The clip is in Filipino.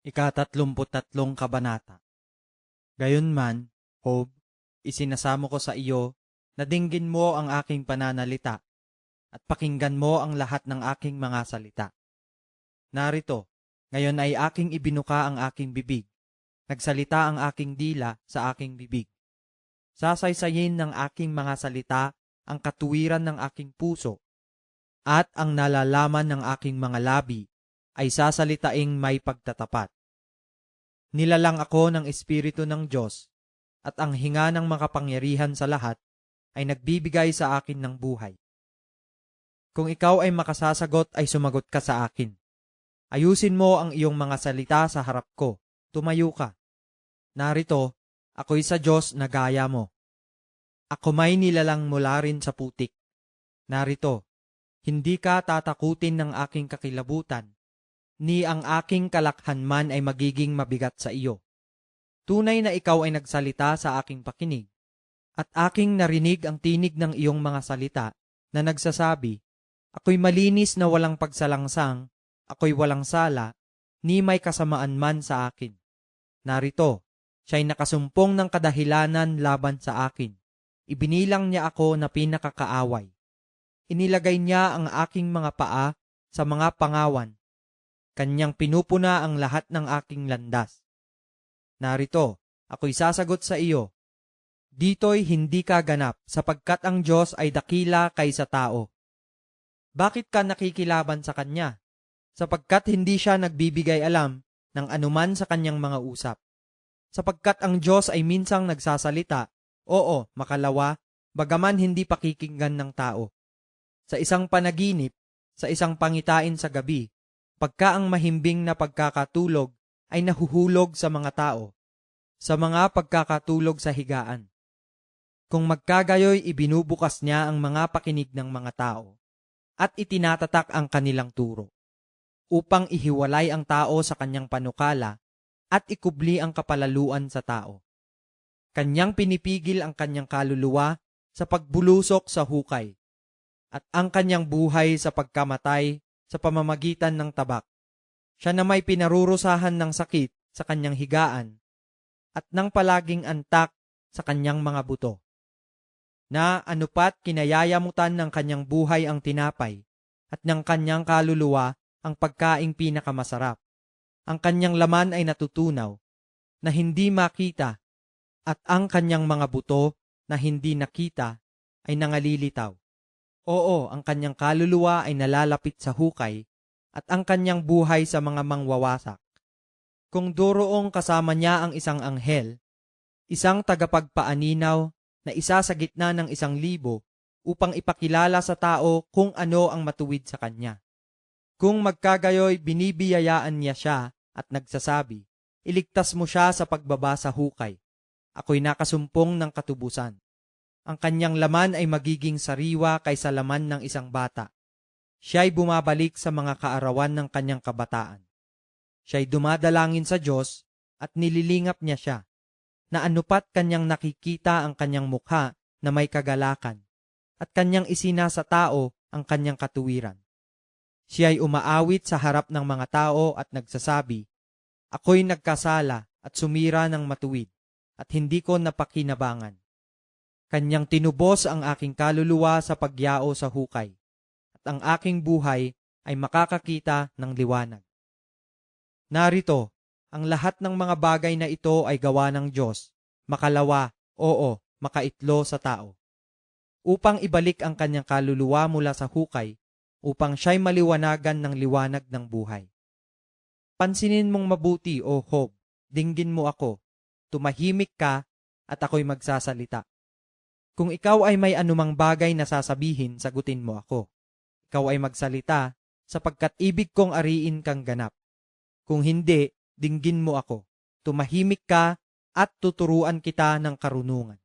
Ikatatlumput-tatlong kabanata. Gayunman, Hob, isinasamo ko sa iyo na dinggin mo ang aking pananalita at pakinggan mo ang lahat ng aking mga salita. Narito, ngayon ay aking ibinuka ang aking bibig. Nagsalita ang aking dila sa aking bibig. Sasaysayin ng aking mga salita ang katuwiran ng aking puso at ang nalalaman ng aking mga labi ay sasalitaing may pagtatapat. Nilalang ako ng Espiritu ng Diyos at ang hinga ng makapangyarihan sa lahat ay nagbibigay sa akin ng buhay. Kung ikaw ay makasasagot ay sumagot ka sa akin. Ayusin mo ang iyong mga salita sa harap ko. Tumayo ka. Narito, ako'y sa Diyos na gaya mo. Ako may nilalang mula rin sa putik. Narito, hindi ka tatakutin ng aking kakilabutan ni ang aking kalakhan man ay magiging mabigat sa iyo. Tunay na ikaw ay nagsalita sa aking pakinig, at aking narinig ang tinig ng iyong mga salita na nagsasabi, Ako'y malinis na walang pagsalangsang, ako'y walang sala, ni may kasamaan man sa akin. Narito, siya'y nakasumpong ng kadahilanan laban sa akin. Ibinilang niya ako na pinakakaaway. Inilagay niya ang aking mga paa sa mga pangawan Kanyang pinupuna ang lahat ng aking landas. Narito, ako'y sasagot sa iyo. Dito'y hindi ka ganap sapagkat ang Diyos ay dakila kaysa tao. Bakit ka nakikilaban sa Kanya? Sapagkat hindi siya nagbibigay alam ng anuman sa kanyang mga usap. Sapagkat ang Diyos ay minsang nagsasalita, oo, makalawa, bagaman hindi pakikinggan ng tao. Sa isang panaginip, sa isang pangitain sa gabi, pagka ang mahimbing na pagkakatulog ay nahuhulog sa mga tao, sa mga pagkakatulog sa higaan. Kung magkagayoy ibinubukas niya ang mga pakinig ng mga tao at itinatatak ang kanilang turo upang ihiwalay ang tao sa kanyang panukala at ikubli ang kapalaluan sa tao. Kanyang pinipigil ang kanyang kaluluwa sa pagbulusok sa hukay at ang kanyang buhay sa pagkamatay sa pamamagitan ng tabak. Siya na may pinarurusahan ng sakit sa kanyang higaan at ng palaging antak sa kanyang mga buto. Na anupat kinayayamutan ng kanyang buhay ang tinapay at ng kanyang kaluluwa ang pagkaing pinakamasarap. Ang kanyang laman ay natutunaw na hindi makita at ang kanyang mga buto na hindi nakita ay nangalilitaw. Oo, ang kanyang kaluluwa ay nalalapit sa hukay at ang kanyang buhay sa mga mangwawasak. Kung duroong kasama niya ang isang anghel, isang tagapagpaaninaw na isa sa gitna ng isang libo upang ipakilala sa tao kung ano ang matuwid sa kanya. Kung magkagayoy binibiyayaan niya siya at nagsasabi, iligtas mo siya sa pagbaba sa hukay. Ako'y nakasumpong ng katubusan ang kanyang laman ay magiging sariwa kaysa laman ng isang bata. Siya ay bumabalik sa mga kaarawan ng kanyang kabataan. Siya ay dumadalangin sa Diyos at nililingap niya siya, na anupat kanyang nakikita ang kanyang mukha na may kagalakan, at kanyang isina sa tao ang kanyang katuwiran. Siya ay umaawit sa harap ng mga tao at nagsasabi, Ako'y nagkasala at sumira ng matuwid, at hindi ko napakinabangan. Kanyang tinubos ang aking kaluluwa sa pagyao sa hukay, at ang aking buhay ay makakakita ng liwanag. Narito, ang lahat ng mga bagay na ito ay gawa ng Diyos, makalawa, oo, makaitlo sa tao. Upang ibalik ang kanyang kaluluwa mula sa hukay, upang siya'y maliwanagan ng liwanag ng buhay. Pansinin mong mabuti, o Hob, dinggin mo ako, tumahimik ka at ako'y magsasalita. Kung ikaw ay may anumang bagay na sasabihin, sagutin mo ako. Ikaw ay magsalita, sapagkat ibig kong ariin kang ganap. Kung hindi, dinggin mo ako. Tumahimik ka at tuturuan kita ng karunungan.